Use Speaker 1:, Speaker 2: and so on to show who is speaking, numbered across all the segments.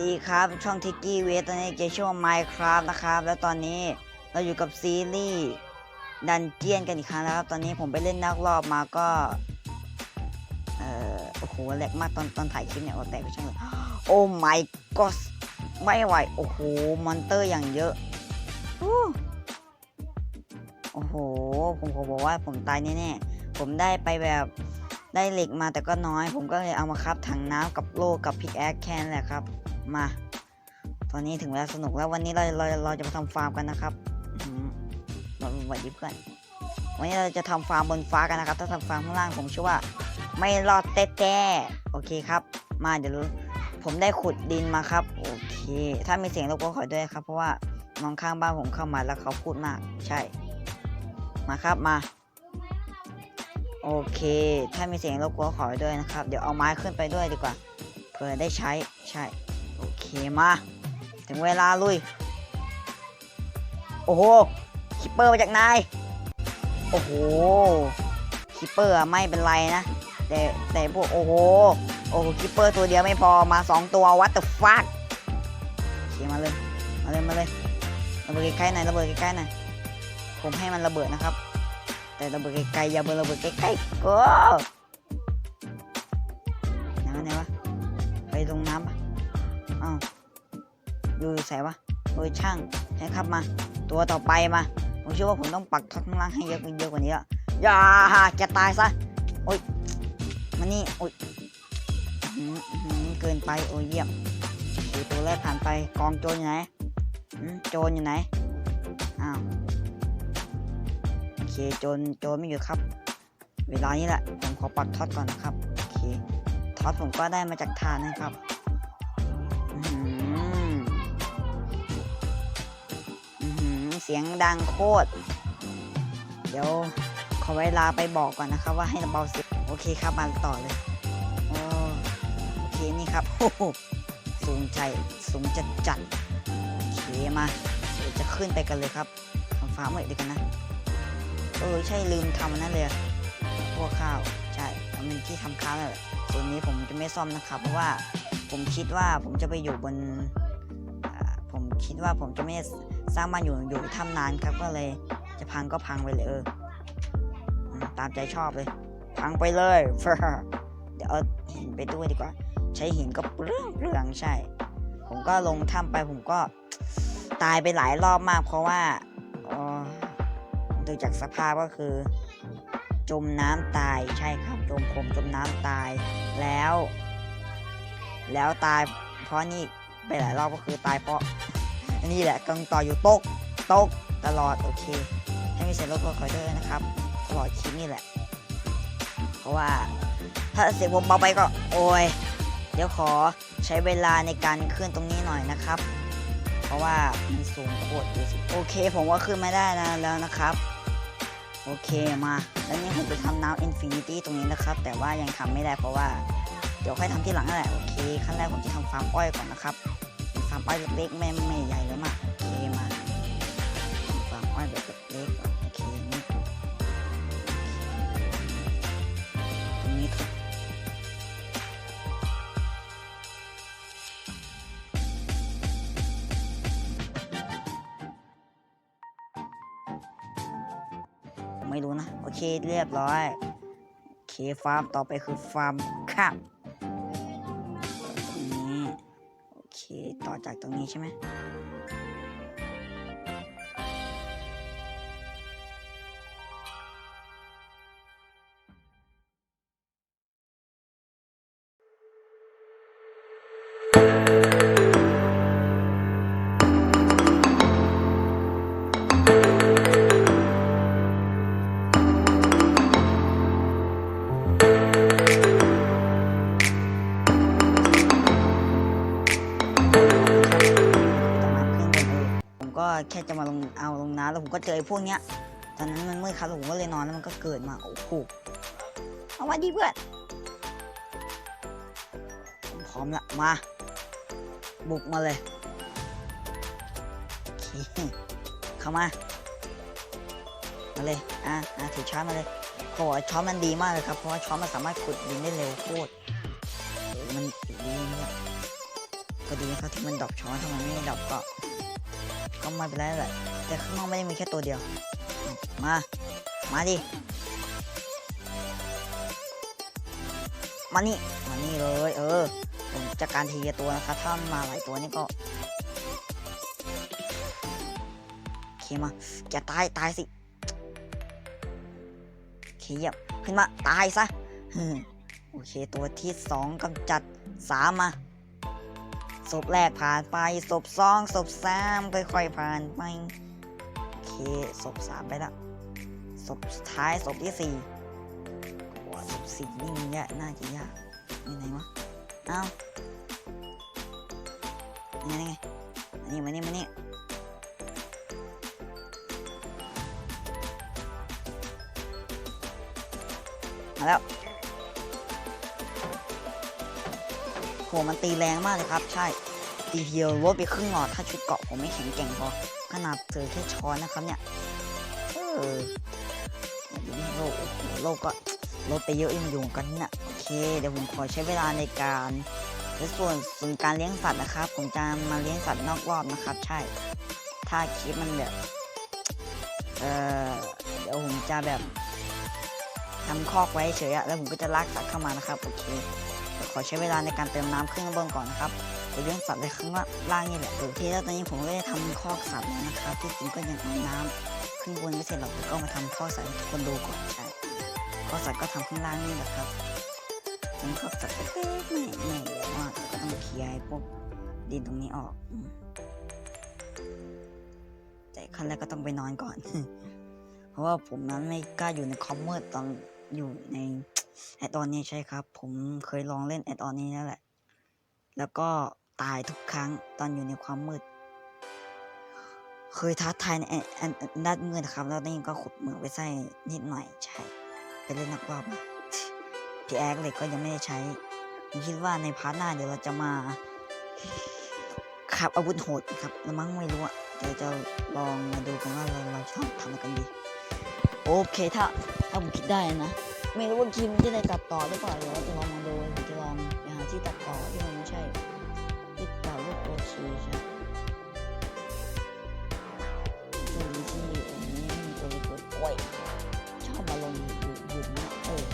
Speaker 1: ดีครับ ช่องทิกกี้เวตอนนี้เกมชื่อว่า Minecraft นะครับ แล้วตอนนี้เราอยู่กับซีรีส์ดันเจียนกันอีกครั้งแล้วครับ ตอนนี้ผมไปเล่นนักรอบมาก็ เอ่อ โอ้โหแหลกมากตอนตอนถ่ายคลิปเนี่ยโอแตกไปช่างเลยโอ้ my god ไม่ไหว โอ้โห มอนเตอร์อย่างเยอะโอ้โห ผมขอบอกว่าผมตายแน่ๆ ผมได้ไปแบบได้เหล็กมาแต่ก็น้อย ผมก็เลยเอามาครับถังน้ำกับโล่กับพิกแอคแคนแหละครับ มา ตอนนี้ถึงเวลาสนุกแล้ววันนี้เราเราเราจะมาทำฟาร์มกันนะครับหือสวัสดีเพื่อนวันนี้เราจะทำฟาร์มบนฟ้ากันนะครับ ถ้าทำฟาร์มข้างล่างผมเชื่อว่า ไม่รอดแต้ๆโอเคครับ มาเดี๋ยวรู้ผมได้ขุดดินมาครับ โอเค ถ้ามีเสียงรบกวนขอด้วยครับ เพราะว่าน้องข้างบ้านผมเข้ามาแล้วเขาพูดมาก ใช่ มาครับมา โอเค ถ้ามีเสียงรบกวนขอด้วยนะครับ เดี๋ยวเอาไม้ขึ้นไปด้วยดีกว่า เผื่อได้ใช้ ใช่ โอเคมา ถึงเวลาลุย โอ้โหคิปเปอร์มาจากไหนายโอ้โหคิปเปอร์ไม่เป็นไรนะ แต่แต่พวกโอ้โหโอ้โหคิปเปอร์ตัวเดียวไม่พอมาสองตัววัตถุฟักโอเคมาเลยมาเลยมาเลยระเบิดใกล้ๆหน่อยระเบิดใกล้ๆหน่อยผมให้มันระเบิดนะครับ แต่ระเบิดไกลๆอย่าเบิดระเบิดใกล้ๆก็ ใส่วะเออช่างให้ครับมา ตัวต่อไปมา ผมเชื่อว่าผมต้องปักท็อตข้างล่างให้เยอะเยอะกว่านี้ละอย่าจะตายซะโอ๊ยมานี่โอ๊ยเกินไปโอ้ยเยี่ยมตัวแรกผ่านไปกองโจรอยู่ไหนโจรอยู่ไหนอ้าวโอเคโจรโจรไม่อยู่ครับ เวลานี้แหละผมขอปักท็อตก่อนนะครับโอเคท็อตผมก็ได้มาจากฐานนะครับ เสียงดังโคตร เดี๋ยวขอเวลาไปบอกก่อนนะครับ ว่าให้เบาเสียงโอเคครับมาต่อเลยโอเคนี่ครับโอ้โหสูงใจสูงจัดจัดโอเคมาเดี๋ยวจะขึ้นไปกันเลยครับทำฟ้าเหมือดีกันนะเออใช่ลืมทำนั่นเลยพวกข้าวใช่มันเป็นที่ทำข้าวนั่นแหละส่วนนี้ผมจะไม่ซ่อมนะครับ เพราะว่าผมคิดว่าผมจะไปอยู่บนผมคิดว่าผมจะไม่ สร้างบ้านอยู่อยู่ถ้ำนานครับก็เลย จะพังก็พังไปเลยเออตามใจชอบเลย พังไปเลยเดี๋ยวเอาหินไปด้วยดีกว่า ใช้หินก็เปลืองเปลืองใช่ ผมก็ลงถ้ำไปผมก็ตายไปหลายรอบมาก เพราะว่าดูจากสภาพก็คือ จมน้ำตายใช่ครับจมผมจมน้ำตายแล้ว แล้วตายเพราะนี่ไปหลายรอบก็คือตายเพราะ นี่แหละกำลังต่ออยู่ตกตกตลอดโอเค ให้มีเสียงรบกวนคอยด้วยนะครับตลอดคลิปนี่แหละ เพราะว่าถ้าเสียงผมเบาไปก็โอ้ยเดี๋ยวขอใช้เวลาในการขึ้นตรงนี้หน่อยนะครับ เพราะว่ามันสูงโคตรดูสิโอเค ผมว่าขึ้นไม่ได้นะแล้วนะครับ โอเคมาแล้วนี่ผมจะทำน้ำอินฟินิตี้ตรงนี้นะครับ แต่ว่ายังทำไม่ได้เพราะว่า เดี๋ยวค่อยทำที่หลังนั่นแหละโอเคขั้นแรกผมจะทำฟาร์มอ้อยก่อนนะครับ ฟาร์มอ้อยเล็กๆไม่ไม่ใหญ่เลยมากโอเคมาฟาร์มอ้อยแบบเล็กๆโอเคนี่ตรงนี้ทุกไม่รู้นะ โอเคเรียบร้อย โอเคฟาร์มต่อไปคือฟาร์มข้าว ต่อจากตรงนี้ใช่ไหม แค่จะมาลงเอาลงน้ำแล้วผมก็เจอพวกเนี้ย ตอนนั้นมันมืดครับแล้วผมก็เลยนอนแล้วมันก็เกิดมาโอ้โหเอามาดีเพื่อนผมพร้อมละมา บุกมาเลยโอเคเข้ามา มาเลยอะอะถือช้อนมาเลยเขาบอกช้อนมันดีมากเลยครับเพราะว่าช้อนมันสามารถขุดดินได้เร็วโคตรมันดีเนี่ยก็ดีนะครับที่มันดรอปช้อนถ้ามันไม่ดรอปก็ ก็ไม่เป็นไรแหละแต่ข้างนอกไม่ได้มีแค่ตัวเดียว มา มาดิ มานี่ มานี่เลย เออผมจัดการทีละตัวนะครับ ถ้ามาหลายตัวนี่ก็โอเคมาจะตายตายสิโอเคเยี่ยมขึ้นมา ตายซะโอเคตัวที่สองกำจัดสามมา ศพแรกผ่านไปศพสองศพสามค่อยๆผ่านไปโอเคศพสามไปละศพสุดท้ายศพที่สี่ว้าศพสี่นี่มันยากน่าจะยากยังไงวะเอ้านี่ไงไงมานี่มานี่มานี่มาแล้ว โหมันตีแรงมากเลยครับ ใช่ตีเดียวลดไปครึ่งหลอดถ้าชุดเกาะผมไม่แข็งแกร่งพอขนาดเจอแค่ช้อนนะครับเนี่ยเออโลกโอ้โหโลกก็ลดไปเยอะยังอยู่กันเนี่ยโอเค เดี๋ยวผมขอใช้เวลาในการในส่วนส่วนการเลี้ยงสัตว์นะครับ ผมจะมาเลี้ยงสัตว์นอกรอบนะครับ ใช่ ถ้าคลิปมันแบบเออเดี๋ยวผมจะแบบทำคอกไว้เฉยอะแล้วผมก็จะลากสัตว์เข้ามานะครับ โอเค ขอใช้เวลาในการเติมน้ำขึ้นข้างบนก่อนนะครับไปเลี้ยงสัตว์ในข้างล่างนี่แหละโอเคแล้วตอนนี้ผมก็ได้ทำคอกสัตว์แล้วนะครับ ที่จริงก็ยังเอาน้ำขึ้นบนไม่เสร็จหรอกก็มาทำคอกสัตว์ให้ทุกคนดูก่อนใช่คอกสัตว์ก็ทำข้างล่างนี่แหละครับเป็นคอกสัตว์เล็กๆไม่ไม่ใหญ่มากก็ต้องเคลียร์พวกดินตรงนี้ออกแต่ขั้นแรกก็ต้องไปนอนก่อน เพราะว่าผมนั้นไม่กล้าอยู่ในคอมมืดตอนอยู่ใน แอดออนนี้ใช่ครับ ผมเคยลองเล่นแอดออนนี้นั่นแหละ แล้วก็ตายทุกครั้งตอนอยู่ในความมืด เคยท้าทายในแอนแอนด้านมืดนะครับ แล้วนี่ก็ขุดเหมืองไปใส่นิดหน่อยใช่ไปเล่นนักรอบมาพี่แอคเล็กก็ยังไม่ได้ใช้ ผมคิดว่าในพาร์ทหน้าเดี๋ยวเราจะมาขับอาวุธโหดครับแล้วมั้งไม่รู้อะเดี๋ยวจะลองมาดูกันว่าเราเราชอบทำอะไรกันดี โอเคถ้าถ้าผมคิดได้นะ ไม่รู้ว่าคิมจะได้ตัดต่อหรือเปล่าเดี๋ยวเราจะลองมาดูผมจะลองไปหาที่ตัดต่อที่มันไม่ใช่ที่ต่อรูปโอชีใช่ตัวนี้ที่อันนี้มีตัวเปิดโอ้ยชอบมาลงอยู่อยู่เนี่ยเออ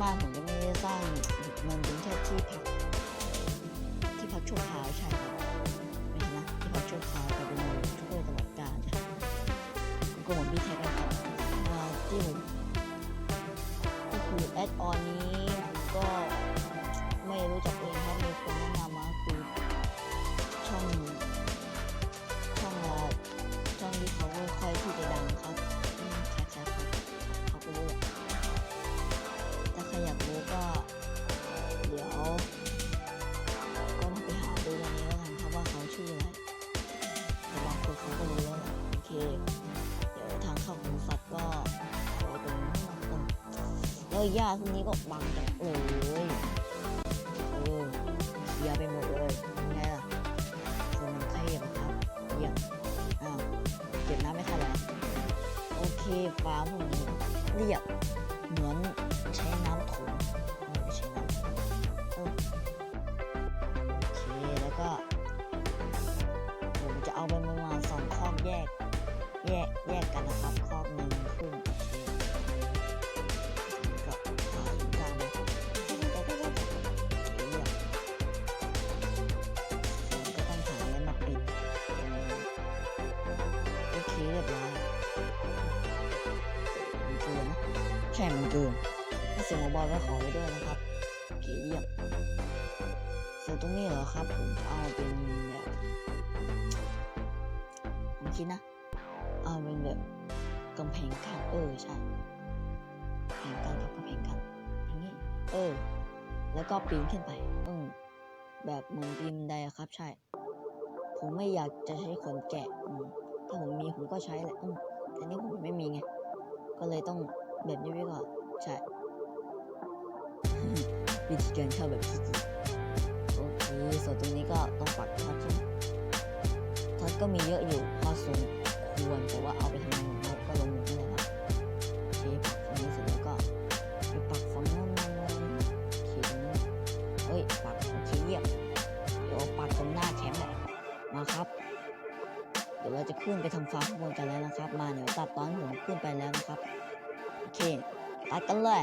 Speaker 1: บ้านผมก็ไม่ได้สร้างมันเป็นแค่ที่พักที่พักชั่วคราวใช่ครับไม่ใช่นะที่พักชั่วคราวแต่เป็นช่วยตลอดกาลใช่ก็เหมือนพี่แท็กนะครับว่าที่ผม ก็คื แล้วหญ้าพวกนี้ก็บังจังเลยเออเคลียไปหมดเลยยังไงล่ะส่วนมันเทพอะครับเยี่ยมอ้าวเก็บน้ำไม่ทันแล้วโอเคฟ้าพวกนี้เรียบเหมือนใช้น้ำถุงเออไม่ ใช่มันเกินถ้าเสียงเบาๆก็ขอไว้ด้วยนะครับโอเคเยี่ยมส่วนตรงนี้เหรอครับ ผมเอาเป็นแบบผมคิดนะ เอาเป็นแบบกำแพงกั้นเออใช่แผงกันครับก็แผงกันอย่างนี้ เออ แล้วก็ปีนขึ้นไปอืมแบบเหมือนปีนบันไดอะครับ ใช่ ผมไม่อยากจะใช้ขนแกะอืมถ้าผมมีผมก็ใช้แหละอืมแต่นี่ผมไม่มีไง ก็เลยต้อง แบบนี้ไว้ก่อนใช่วิธีการเข้าแบบขี้โอเคส่วนตรงนี้ก็ต้องปักท็อตใช่ไหมท็อตก็มีเยอะอยู่พอสมควรแต่ว่าเอาไปทำอะไรผมก็ลงหมดนี่แหละครับโอเคปักฝั่งนี้เสร็จแล้วก็ไปปักฝั่งนู้นนู้นนู้นโอเคตรงนี้เอ้ยปักโอเคเยี่ยมเดี๋ยวปักตรงหน้าแคมาครับเดี๋ยวเราจะขึ้นไปทำฟาร์มข้างบนกันแล้วนะครับ มาเดี๋ยวตัดตอนผมขึ้นไปแล้วนะครับ โอเคตัดกันเลย